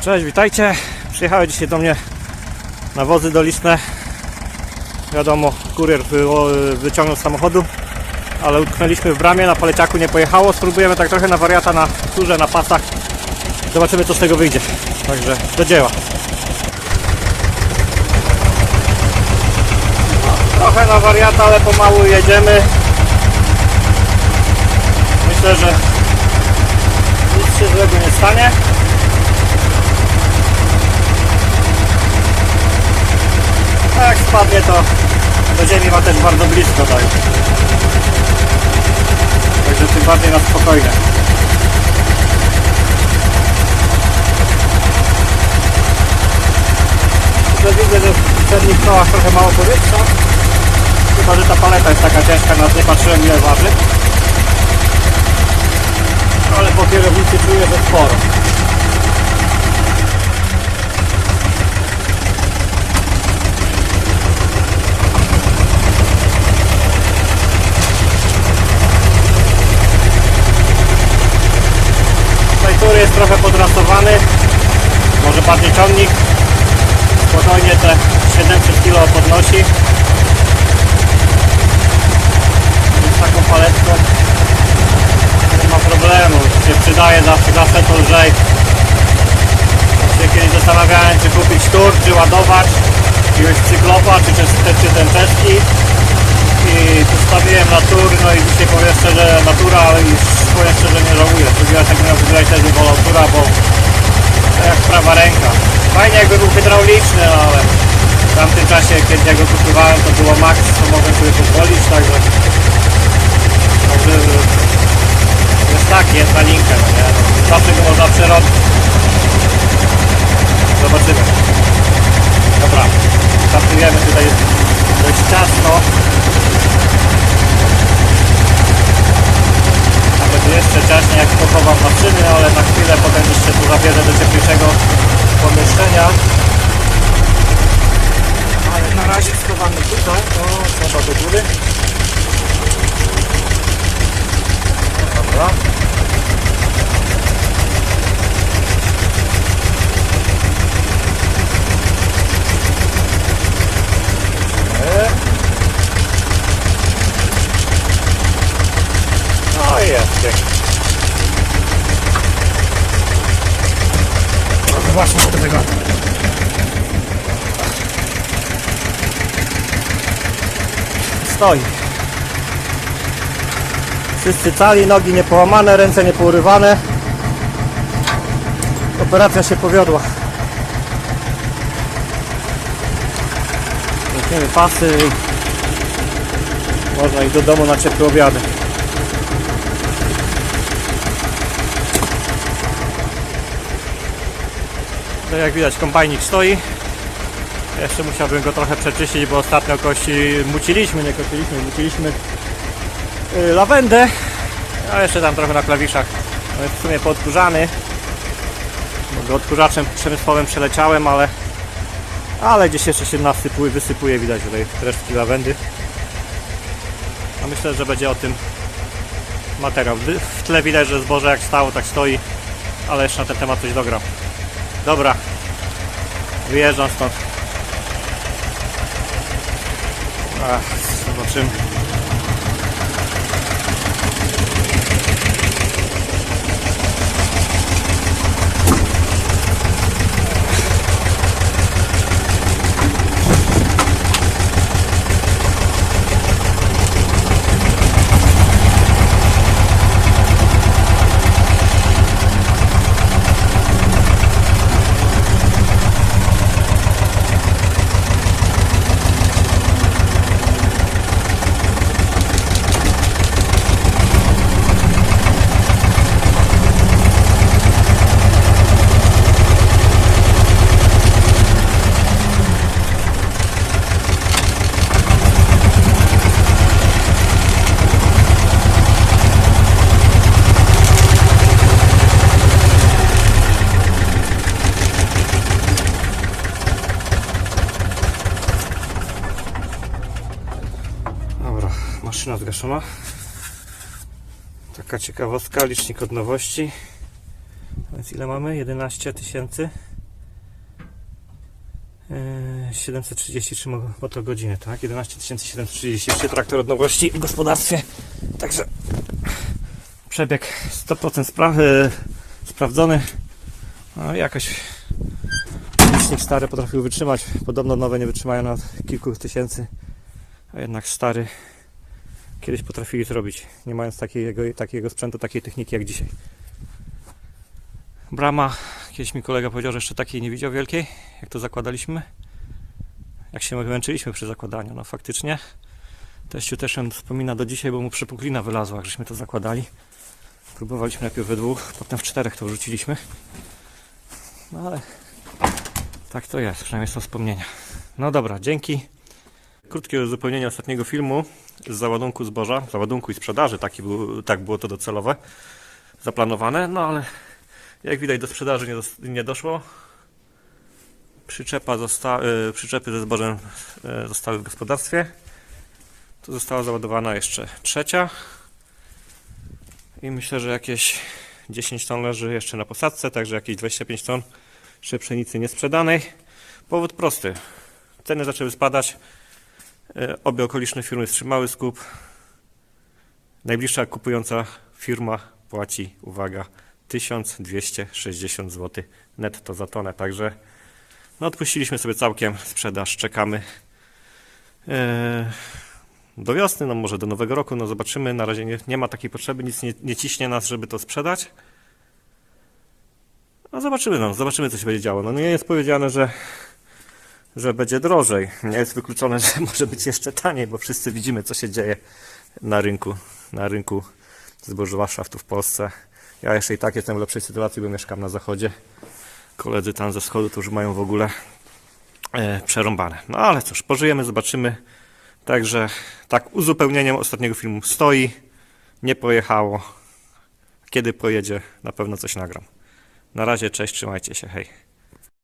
Cześć, witajcie. Przyjechały dzisiaj do mnie nawozy doliczne. Wiadomo, kurier wy- wyciągnął z samochodu, ale utknęliśmy w bramie, na paleciaku nie pojechało. Spróbujemy tak trochę na wariata, na turze, na pasach. Zobaczymy co z tego wyjdzie. Także do dzieła. Trochę na wariata, ale pomału jedziemy. Myślę, że nic się złego nie stanie. A jak spadnie to do ziemi ma też bardzo blisko tak. Także tym bardziej na spokojnie. Tutaj widzę, że w przednich kołach trochę mało powietrza. Chyba, że ta paleta jest taka ciężka, nawet nie patrzyłem ile waży. Ale po kierownicy czuję, że sporo. Jest trochę podrasowany. Może bardziej ciągnik. Spokojnie te 700 kg podnosi. Więc taką paletką nie ma problemu. Się przydaje zawsze, zawsze to lżej. Się kiedyś zastanawiałem, czy kupić tur, czy ładować. Jakiegoś cyklopa, czy, czy, czy ten czeski. I postawiłem na tur, no i dzisiaj powiem szczerze natura, ale już powiem szczerze nie żałuję. Drugiego tak miał wygrać też bym wolał tura, bo to jak prawa ręka. Fajnie jakby no ale w tamtym czasie, kiedy ja go kupowałem, to było max, co mogłem sobie pozwolić, także także jest tak, jest na linkę, no nie? No, zawsze go można przerobić. Zobaczymy. Dobra, startujemy, tutaj jest dość ciasno. Nawet jeszcze ciaśniej jak pochowam maszyny, ale na chwilę potem jeszcze tu zabierę do cieplejszego pomieszczenia. Ale na razie schowamy tutaj, to trzeba do góry. Dobra. No i jest. No, Zobaczmy jak to wygląda. Stoi. Wszyscy cali, nogi nie połamane, ręce nie pourywane. Operacja się powiodła. Zamkniemy pasy i można iść do domu na ciepłe obiady. No jak widać kombajnik stoi. Jeszcze musiałbym go trochę przeczyścić, bo ostatnio kości muciliśmy, nie kosiliśmy, muciliśmy y, lawendę. A jeszcze tam trochę na klawiszach. Jest w sumie podkurzany. Bo go odkurzaczem przemysłowym przeleciałem, ale ale gdzieś jeszcze się nasypuje, wysypuje, widać tutaj resztki lawendy. A myślę, że będzie o tym materiał. W tle widać, że zboże jak stało, tak stoi, ale jeszcze na ten temat coś dogram. Dobra, wyjeżdżam stąd. Ach, zobaczymy. Maszyna zgaszona. Taka ciekawostka, licznik od nowości. Więc ile mamy? 11 tysięcy Yy, 733 mo- motogodziny, tak? 11 733 traktor od nowości w gospodarstwie. Także przebieg 100% spra- yy, sprawdzony. No jakoś licznik stary potrafił wytrzymać. Podobno nowe nie wytrzymają na kilku tysięcy, a jednak stary kiedyś potrafili to robić, nie mając takiego, takiego sprzętu, takiej techniki jak dzisiaj. Brama, kiedyś mi kolega powiedział, że jeszcze takiej nie widział wielkiej, jak to zakładaliśmy. Jak się męczyliśmy przy zakładaniu, no faktycznie. Teściu też ją wspomina do dzisiaj, bo mu przepuklina wylazła, jak żeśmy to zakładali. Próbowaliśmy najpierw we dwóch, potem w czterech to wrzuciliśmy. No ale tak to jest, przynajmniej są wspomnienia. No dobra, dzięki. Krótkie uzupełnienie ostatniego filmu z załadunku zboża, załadunku i sprzedaży, taki był, tak było to docelowe, zaplanowane, no ale jak widać do sprzedaży nie, dos- nie doszło. Przyczepa zosta- y, przyczepy ze zbożem y, zostały w gospodarstwie. Tu została załadowana jeszcze trzecia. I myślę, że jakieś 10 ton leży jeszcze na posadzce, także jakieś 25 ton jeszcze pszenicy niesprzedanej. Powód prosty. Ceny zaczęły spadać. E, Obie okoliczne firmy wstrzymały skup. Najbliższa kupująca firma płaci, uwaga, 1260 zł netto za tonę. Także no, odpuściliśmy sobie całkiem sprzedaż. Czekamy e, do wiosny, no może do nowego roku. No zobaczymy. Na razie nie, nie ma takiej potrzeby, nic nie, nie ciśnie nas, żeby to sprzedać. No zobaczymy, no, zobaczymy co się będzie działo. No nie jest powiedziane, że że będzie drożej. Nie jest wykluczone, że może być jeszcze taniej, bo wszyscy widzimy, co się dzieje na rynku, na rynku zbożowacza tu w Polsce. Ja jeszcze i tak jestem w lepszej sytuacji, bo mieszkam na zachodzie. Koledzy tam ze wschodu to już mają w ogóle e, przerąbane. No ale cóż, pożyjemy, zobaczymy. Także tak uzupełnieniem ostatniego filmu stoi, nie pojechało. Kiedy pojedzie, na pewno coś nagram. Na razie, cześć, trzymajcie się, hej.